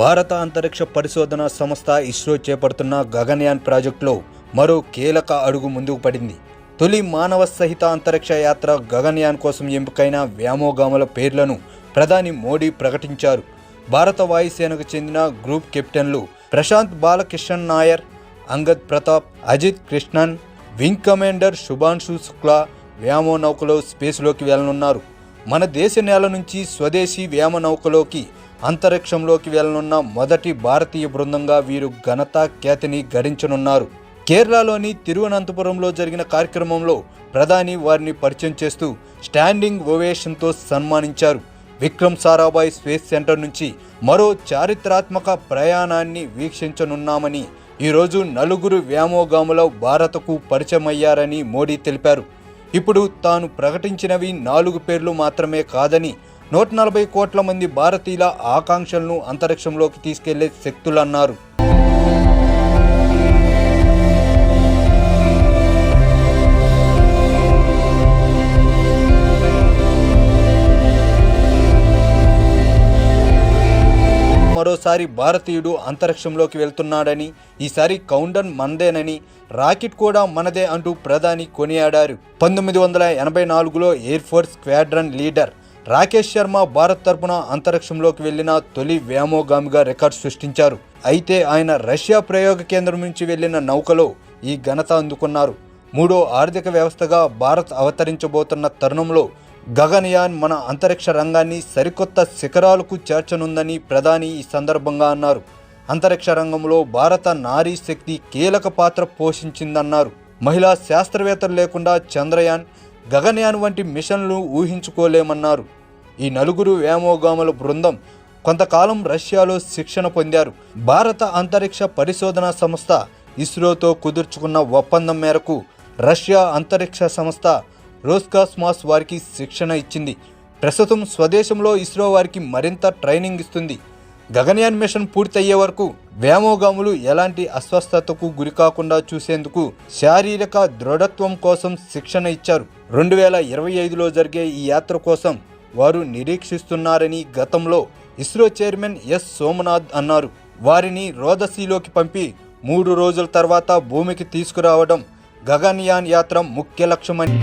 భారత అంతరిక్ష పరిశోధన సంస్థ ఇస్రో చేపడుతున్న గగన్యాన్ ప్రాజెక్టులో మరో కీలక అడుగు ముందుకు పడింది. తొలి మానవ సహిత అంతరిక్ష యాత్ర గగన్యాన్ కోసం ఎంపికైన వ్యామోగాముల పేర్లను ప్రధాని మోడీ ప్రకటించారు. భారత వాయుసేనకు చెందిన గ్రూప్ కెప్టెన్లు ప్రశాంత్ బాలకిషన్ నాయర్ అంగద్ ప్రతాప్ అజిత్ కృష్ణన్ వింగ్ కమాండర్ శుభాన్షు శుక్లా వ్యామో నౌకలో స్పేస్లోకి వెళ్ళనున్నారు. మన దేశ నేల నుంచి స్వదేశీ వ్యామ నౌకలోకి అంతరిక్షంలోకి వెళ్ళనున్న మొదటి భారతీయ బృందంగా వీరు ఘనత ఖ్యాతిని గడించనున్నారు. కేరళలోని తిరువనంతపురంలో జరిగిన కార్యక్రమంలో ప్రధాని వారిని పరిచయం చేస్తూ స్టాండింగ్ ఓవేషన్తో సన్మానించారు. విక్రమ్ సారాభాయ్ స్పేస్ సెంటర్ నుంచి మరో చారిత్రాత్మక ప్రయాణాన్ని వీక్షించనున్నామని ఈరోజు నలుగురు వ్యామోగాముల భారతకు పరిచయమయ్యారని మోడీ తెలిపారు. ఇప్పుడు తాను ప్రకటించినవి నాలుగు పేర్లు మాత్రమే కాదని నూట నలభై కోట్ల మంది భారతీయుల ఆకాంక్షలను అంతరిక్షంలోకి తీసుకెళ్ళే శక్తులన్నారు. మరోసారి భారతీయుడు అంతరిక్షంలోకి వెళ్తున్నాడని ఈసారి కౌండన్ మనదేనని రాకెట్ కూడా మనదే అంటూ ప్రధాని కొనియాడారు. పంతొమ్మిది వందల ఎనభై నాలుగులో air force squadron leader Rakesh Sharma Bharat తరపున అంతరిక్షంలోకి వెళ్ళిన తొలి వ్యామోగామిగా రికార్డు సృష్టించారు. అయితే ఆయన రష్యా ప్రయోగ కేంద్రం నుంచి వెళ్ళిన నౌకలో ఈ ఘనత అందుకున్నారు. మూడో ఆర్థిక వ్యవస్థగా భారత్ అవతరించబోతున్న తరుణంలో గగన్యాన్ మన అంతరిక్ష రంగాన్ని సరికొత్త శిఖరాలకు చేర్చనుందని ప్రధాని ఈ సందర్భంగా అన్నారు. అంతరిక్ష రంగంలో భారత నారీ శక్తి కీలక పాత్ర పోషించిందన్నారు. మహిళా శాస్త్రవేత్తలు లేకుండా చంద్రయాన్ గగన్యాన్ వంటి మిషన్లు ఊహించుకోలేమన్నారు. ఈ నలుగురు వ్యామోగాముల బృందం కొంతకాలం రష్యాలో శిక్షణ పొందారు. భారత అంతరిక్ష పరిశోధన సంస్థ ఇస్రోతో కుదుర్చుకున్న ఒప్పందం మేరకు రష్యా అంతరిక్ష సంస్థ రోస్కాస్మాస్ వారికి శిక్షణ ఇచ్చింది. ప్రస్తుతం స్వదేశంలో ఇస్రో వారికి మరింత ట్రైనింగ్ ఇస్తుంది. గగన్యాన్ మిషన్ పూర్తయ్యే వరకు వ్యామోగాములు ఎలాంటి అస్వస్థతకు గురికాకుండా చూసేందుకు శారీరక దృఢత్వం కోసం శిక్షణ ఇచ్చారు. రెండు వేల ఇరవై ఐదులో జరిగే ఈ యాత్ర కోసం వారు నిరీక్షిస్తున్నారని గతంలో ఇస్రో చైర్మన్ ఎస్ సోమనాథ్ అన్నారు. వారిని రోదసీలోకి పంపి మూడు రోజుల తర్వాత భూమికి తీసుకురావడం గగన్యాన్ యాత్ర ముఖ్య లక్ష్యమని